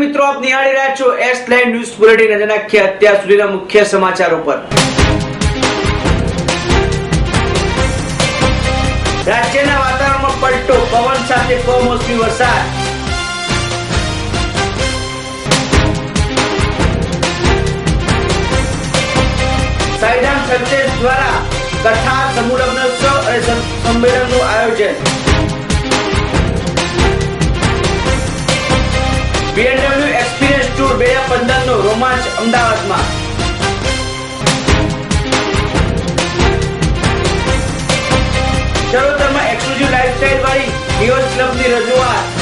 મિત્રો, આપ નિહાળી રહ્યા છો એસ લાઈન ન્યૂઝ બુલેટિન અને નાખ્યા અત્યાર સુધીના મુખ્ય સમાચારો પર. રાજ્યના વાતાવરણમાં પલટો, પવન સાથે કમોસમી વરસાદ. સાઈડામ સંદેશ દ્વારા કથા, સમૂહ સંમેલનનું આયોજન. BMW એક્સપિરિયન્સ ટૂર બે પંદર નો રોમાંચ અમદાવાદમાં. ચરોતરમાં એક્સક્લુઝિવ લાઇફસ્ટાઇલ વાળી ડિયોસ ક્લબની રજૂઆત.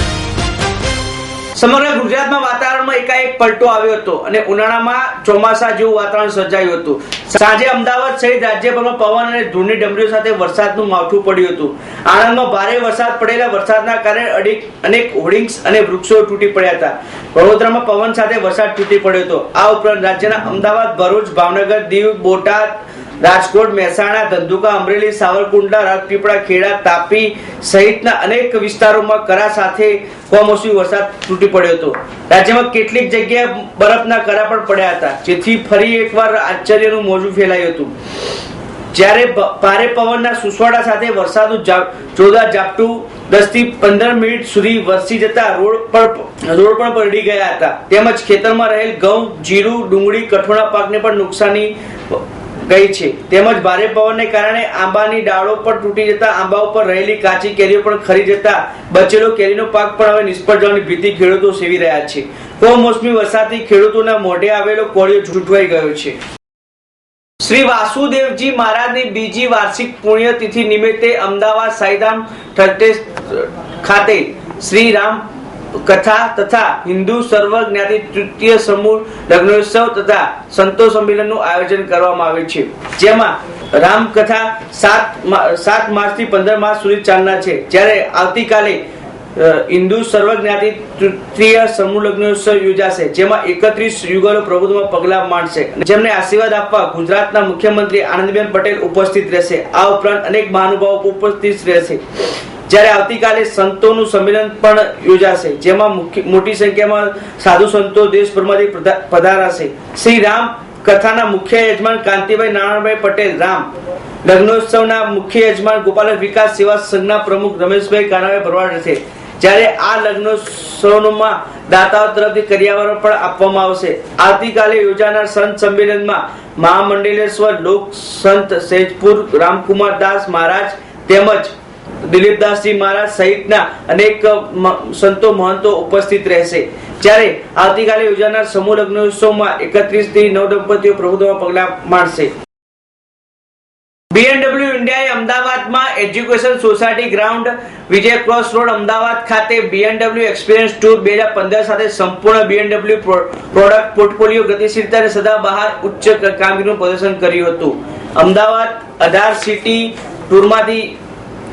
સમગ્ર ગુજરાતમાં વાતાવરણમાં એકાએક પલટો આવ્યો હતો અને ઉનાળામાં ચોમાસા જેવું વાતાવરણ સર્જાયું હતું. સાંજે અમદાવાદ સહિત રાજ્યભરમાં પવન અને ધૂળની ડમરીઓ સાથે વરસાદનું માવઠું પડ્યું હતું. આણંદમાં ભારે વરસાદ પડેલા વરસાદના કારણે અનેક અનેક હોર્ડિંગ્સ અને વૃક્ષો તૂટી પડ્યા હતા. વડોદરામાં પવન સાથે વરસાદ તૂટી પડ્યો હતો. આ ઉપરાંત રાજ્યના અમદાવાદ, ભરૂચ, ભાવનગર, દીવ, બોટાદ રાજકોટ, મહેસાણા, ધંધુકા, અમરેલી, સાવરકુંડલા, રાજપીપળા, ખેડા, તાપી સહિતના અનેક વિસ્તારોમાં કરા સાથે કમોસમી વરસાદ તૂટી પડ્યો હતો. રાજ્યમાં કેટલીક જગ્યાએ બરફના કરા પણ પડ્યા હતા, જેથી ફરી એકવાર આશ્ચર્યનું મોજું ફેલાયું હતું. જ્યારે ભારે પવનના સુસવાડા સાથે વરસાદનું જોરદાર ઝાપટું દસથી પંદર મિનિટ સુધી વરસી જતા રોડ પર રોડ પણ પલડી ગયા હતા. તેમજ ખેતરમાં રહેલ ઘઉં, જીરું, ડુંગળી, કઠોળના પાકને પણ નુકસાની ગઈ છે. તેમજ ભારે પવનને કારણે આંબાની ડાળો પણ તૂટી જતા આંબા ઉપર રહેલી કાચી કેરીઓ પણ ખરી જતા બચેલો કેરીનો પાક પણ હવે નિષ્ફળ જવાની ભીતિ ખેડૂતો સેવી રહ્યા છે. કમોસમી વરસાદથી ખેડૂતોના મોઢે આવેલો કોળિયો ઝૂંટવાઈ ગયો છે. શ્રી વાસુદેવજી મહારાજની બીજી વાર્ષિક પુણ્યતિથિ નિમિત્તે અમદાવાદ સાઈધામ ખાતે શ્રી રામ કથા તથા હિન્દુ સર્વ જ્ઞાતિ તૃતીય સમૂહ લગ્નોત્સવ તથા સંતો સંમેલનનું આયોજન કરવામાં આવ્યું છે. જેમાં રામકથા સાત સાત માર્ચથી પંદર માર્ચ સુધી ચાલનાર છે. જ્યારે આવતીકાલે હિન્દુ સર્વજ્ઞાતિ તૃતીય સમૂહ લગ્નોત્સવ યોજાશે, જેમાં એકત્રીસ યુગલો પ્રભુત્વમાં પગલા માંડશે. જેમને આશીર્વાદ આપવા ગુજરાતના મુખ્યમંત્રી આનંદીબેન પટેલ ઉપસ્થિત રહેશે. આ ઉપરાંત અનેક મહાનુભાવો ઉપસ્થિત રહેશે. જ્યારે આવતીકાલે સંતોનું સંમેલન પણ યોજાશે, જેમાં મોટી સંખ્યામાં સાધુ સંતો દેશભરમાંથી પધારાશે. શ્રી રામ કથાના મુખ્ય યજમાન કાંતિભાઈ નારાયણભાઈ પટેલ, રામ. લગ્નોત્સવના મુખ્ય યજમાન ગોપાલ વિકાસ સેવા સંઘના પ્રમુખ રમેશભાઈ કાનાભાઈ ભરવાડ રહેશે. જ્યારે આ લગ્નોત્સવમાં દાતાઓ તરફથી કર્યાવરણ પણ આપવામાં આવશે. આવતીકાલે યોજાનાર સંત સંમેલનમાં મહામંડલેશ્વર, લોક સંત સેજપુર, રામકુમાર દાસ મહારાજ તેમજ દિલીપદાસજી મહારાજ સહિતના અનેક સંતો મહંતો ઉપસ્થિત રહેશે. જ્યારે આવતીકાલે યોજાનાર સમૂહ લગ્નોત્સવમાં એકત્રીસથી નવ દંપતીઓ પ્રભુત્વમાં પગલા માંડશે બીએનડબલ્યુ ઇન્ડિયાએ અમદાવાદમાં education society ground Vijay cross road, Ahmedabad ખાતે બીએનડબલ્યુ એક્સપિરિયન્સ ટૂર બે હજાર પંદર સાથે સંપૂર્ણ બીએનડબલ્યુ પ્રોડક્ટ પોર્ટફોલિયો ગતિશીલતા અને સદાબહાર ઉચ્ચ કામગીરીનું પ્રદર્શન કર્યું હતું. અમદાવાદ અઢાર સિટી ટૂરમાંથી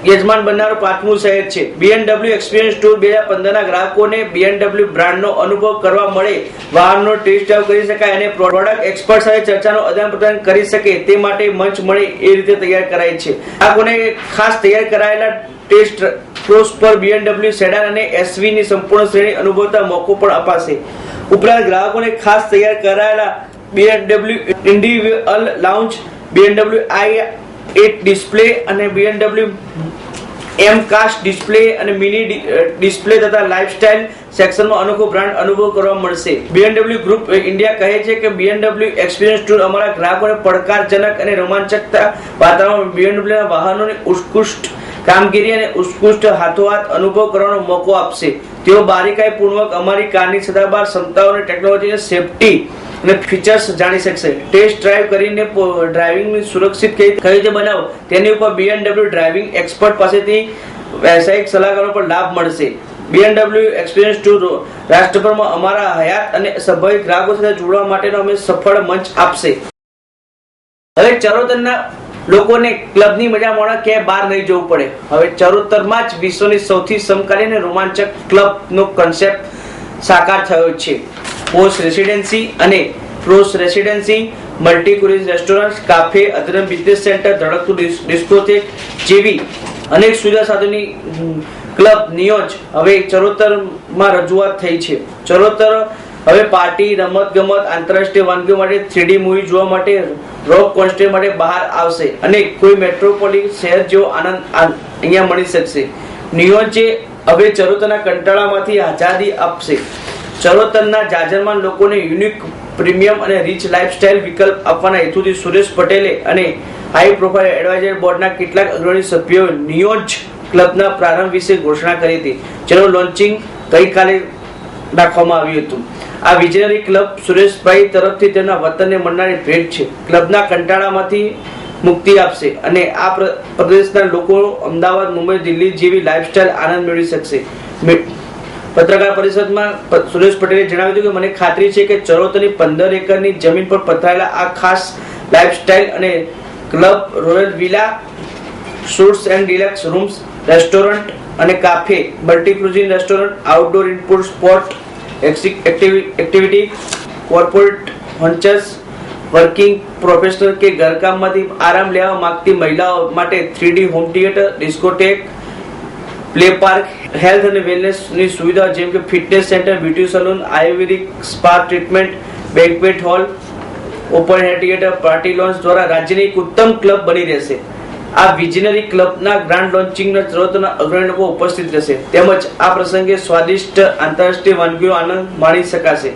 યજમાન બનનારું પાંચમું શહેર છે. બીએનડબલ્યુ એક્સપિરિયન્સ ટૂર બે હજાર પંદરના ગ્રાહકોને બીએનડબલ્યુ બ્રાન્ડનો અનુભવ કરવા મળે વાહનનો ટેસ્ટ ડ્રાઈવ કરી શકાય અને પ્રોડક્ટ એક્સપર્ટ સાથે ચર્ચાનો આદાન પ્રદાન કરી શકે તે માટે મંચ મળે એ રીતે તૈયાર કરાય છે. ગ્રાહકોને ખાસ તૈયાર કરાયેલા ટેસ્ટ ક્રોસ પર બીએનડબલ્યુ સેડાન અને એસવીની સંપૂર્ણ શ્રેણી અનુભવતા મોકો પણ અપાશે. ઉપરાંત ગ્રાહકોને ખાસ તૈયાર કરાયેલા BMW individual lounge BMW i8 display અને બીએમડબલ્યુ એમ કાસ્ટ ડિસ્પ્લે અને મિની ડિસ્પ્લે તથા લાઇફસ્ટાઇલ સેક્શનમાં અનોખો બ્રાન્ડ અનુભવ કરવા મળશે. બીએનડબલ્યુ ગ્રુપ ઇન્ડિયા કહે છે કે બીએનડબલ્યુ એક્સપિરિયન્સ ટૂર અમારા ગ્રાહકોને પડકારજનક અને રોમાંચકતા વાતાવરણ BMW ના વાહનોની ઉત્કૃષ્ટ કામગીરી અને ઉત્કૃષ્ટ હાથોહાથ અનુભવ કરવાનો મોકો આપશે. તેઓ બારીકાઈપૂર્વક અમારી કારની સદાબહાર ક્ષમતાઓ અને ટેકનોલોજીને સેફટી અને ફીચર્સ જાણી શકશે. ટેસ્ટ ડ્રાઈવ કરીને ડ્રાઇવિંગની સુરક્ષિત કઈ રીતે બનાવો, તેની ઉપર બીએનડબલ્યુ ડ્રાઇવિંગ એક્સપર્ટ પાસેથી વ્યવસાયિક સલાહકારો પર લાભ મળશે. બીએનડબલ્યુ એક્સપિરિયન્સ ટુ રાષ્ટ્રભરમાં અમારા હયાત અને સભ્ય ગ્રાહકો સાથે જોડવા માટેનો અમે સફળ મંચ આપશે. હવે ચરોતરના લોકોને ક્લબની મજા મળે કે બહાર નહીં જવું પડે. હવે ચરોતરમાં જ વિશ્વની સૌથી સમકાલીન અને રોમાંચક ક્લબનો કન્સેપ્ટ સાકાર થયો છે. પોસ્ટ રેસિડેન્સી અને પ્રોસ રેસિડેન્સી મલ્ટી ક્રુઝ રેસ્ટોરન્ટ કાફે અધરમ બિઝનેસ સેન્ટર ધડકતું ડિસ- ડિસ્કોથેક જેવી અનેક સુવિધા સાથેની ક્લબ નિયોજ હવે ચરોતરમાં રજૂઆત થઈ છે. ચરોતર હવે પાર્ટી રમત ગમત આંતરરાષ્ટ્રીય વાનગીઓ માટે થ્રીડી મૂવી જોવા માટે રોક કોન્સ્ટે માટે બહાર આવશે અને કોઈ મેટ્રોપોલિટન શહેર જેવો આનંદ અહીંયા મળી શકશે. નિયોજે હવે ચરોતરના કંટાળામાંથી આઝાદી આપશે. ચરોતરના જાજરમાન લોકોને યુનિક પ્રીમિયમ અને રીચ લાઇફસ્ટાઇલ વિકલ્પ આપવાના હેતુથી સુરેશ પટેલે અને હાઈ પ્રોફાઇલ એડવાઇઝર બોર્ડના કેટલાક અગ્રણી સભ્યોએ નિયોજ ક્લબના પ્રારંભ વિશે ઘોષણા કરી હતી, જેનું લોન્ચિંગ ગઈકાલે રાખવામાં આવ્યું હતું. આ વિજનરી ક્લબ સુરેશભાઈ તરફથી તેમના વતનને મળનારી ભેટ છે. ક્લબના કંટાળામાંથી મુક્તિ આપશે. અને આ પ્ર- પ્રદેશના લોકો અમદાવાદ, મુંબઈ, દિલ્હી જેવી લાઇફસ્ટાઇલ આનંદ મેળવી શકશે. પત્રકાર પરિષદમાં સુરેશ પટેલે જણાવ્યું હતું કે મને ખાતરી છે કે ચરોતરની પંદર એકરની જમીન પર પથરાયેલા આ ખાસ લાઇફસ્ટાઇલ અને club, royal villa suites and deluxe rooms, restaurant અને cafe multi cuisine restaurant outdoor input sport activity corporate functions working professional કે ઘરકામમાંથી આરામ લેવા માંગતી મહિલાઓ માટે three D home theatre, discotheque, play park, health અને વેલનેસની સુવિધા જેમ કે fitness centre, beauty salon, ayurvedic spa treatment banquet hall, open air theatre, party launch દ્વારા રાજ્યની એક ઉત્તમ ક્લબ બની રહેશે. આ વિજનરી ક્લબના ગ્રાન્ડ લોન્ચિંગના અગ્રણી લોકો ઉપસ્થિત રહેશે. તેમજ આ પ્રસંગે સ્વાદિષ્ટ આંતરરાષ્ટ્રીય વાનગીઓ આનંદ માણી શકાશે.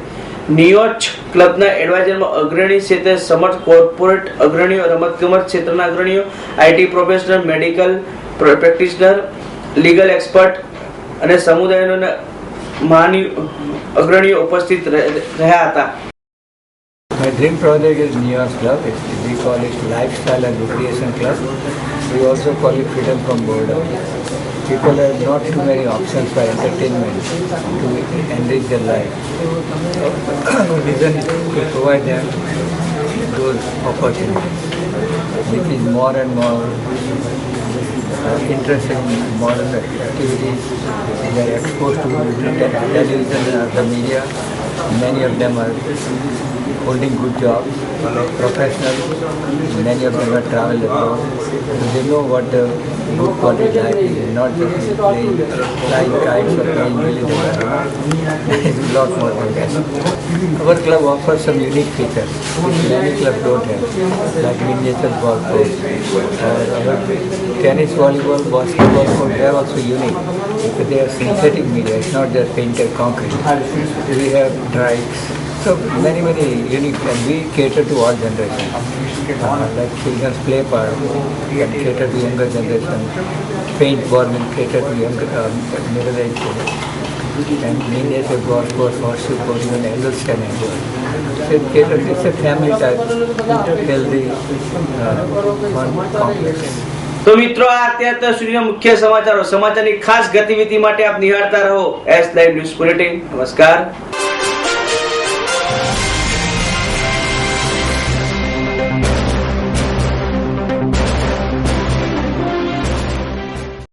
નિયોચ ક્લબના એડવાઇઝરમાં અગ્રણી ક્ષેત્રે સમર્થ કોર્પોરેટ અગ્રણીઓ રમતગમત ક્ષેત્રના અગ્રણીઓ IT professional medical practitioner legal expert અને સમુદાયના માની અગ્રણીઓ ઉપસ્થિત રહ્યા હતા My dream project is York Club. It's, we call it Lifestyle and Recreation Club. We also call it Freedom from Boredom. People have not too many options for entertainment to enrich their life. Vision is to provide them those opportunities, which is more and more uh, interested in modern activities. They are exposed to te- television and other media. Many of them are holding good jobs, professional, Many of them have traveled abroad. They know what the good quality life is, not just playing, flying kites or playing billy It's a lot more than that. Our club offers some unique features which many clubs don't have, like miniature golf course. Uh, or tennis, volleyball, basketball court, they are also unique because they are synthetic media, it's not just painted concrete. We have trikes, so many, many unique, and we cater to all generations. Uh, like children's play park, we can cater to younger generation. Paintball will cater to younger, um, middle-aged children. And miniature golf course, horseshoe course, even elders can enjoy. So it caters, it's a family type, healthy, uh, fun complex. તો મિત્રો આ અત્યાર સુધીના મુખ્ય સમાચારો સમાચારની ખાસ ગતિવિધિ માટે આપ નિહાળતા રહો એસ લાઈવ ન્યૂઝ બુલેટિન નમસ્કાર